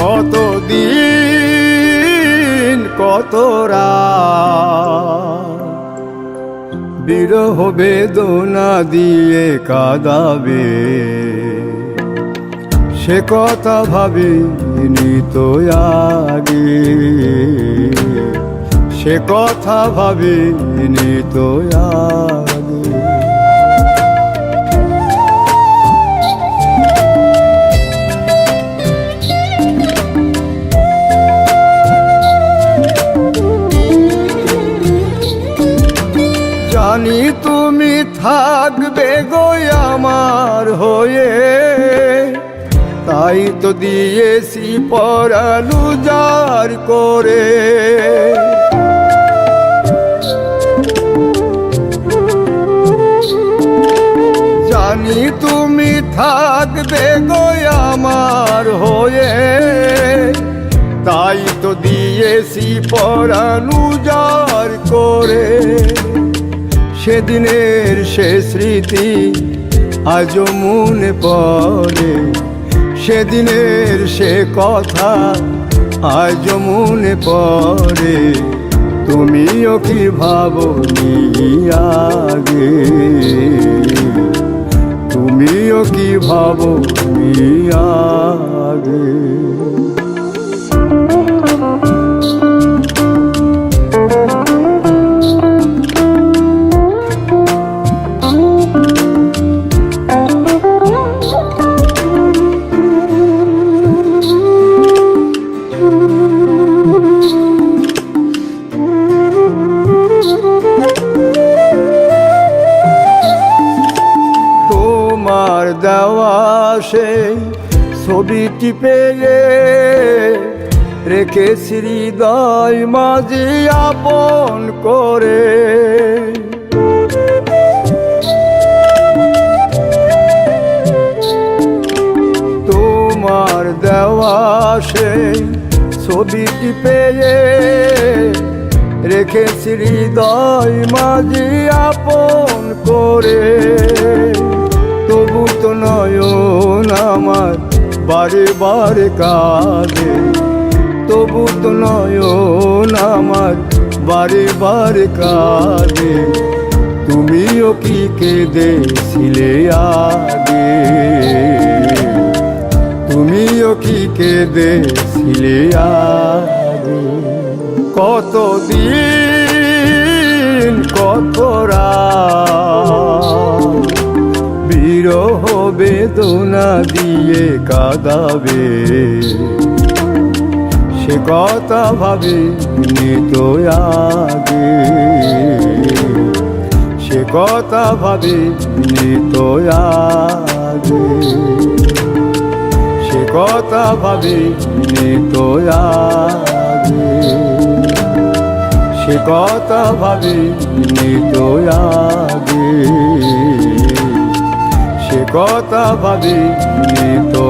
কত দিন কত বিরহ বেদনা দিয়ে কাদাবে। সে কথা ভাবি নিত আগে। সে কথা ভাবি নিত আগে। থাকবে গো আমার হয়ে। তাই তো দিয়েছি পরালু যার করে। জানি তুমি থাকবে গো আমার হয়ে। তাই তো দিয়েছি পরানু যার করে। সেদিনের সে স্মৃতি আজও মনে পড়ে। সেদিনের সে কথা আজও মনে পড়ে। তুমিও কি ভাবো আগে? তুমিও কি ভাবো আগে? দেওয়া সেই ছবিটি পেয়ে রেখেছি হৃদয় মাঝে আপন করে। তোমার দেওয়া সেই ছবিটি পেয়ে রেখেছি হৃদয় মাঝে আপন করে। বারে বারে কাঁদে। তবু তো নয়ন আমার বারে বারে কাঁদে। তুমিও কি কেঁদে কেঁদেছিলে আগে? তুমিও কি কেঁদেছিলে আগে? কত দিন কত রাত বেদনা দিয়ে কাঁদাবে। সে কথা ভাবে তো আগে। সে কথা ভাবে তো আগে। সে কথা ভাবে তো আগে। সে কথা ভাবে তো আগে। কথা ভাবি তো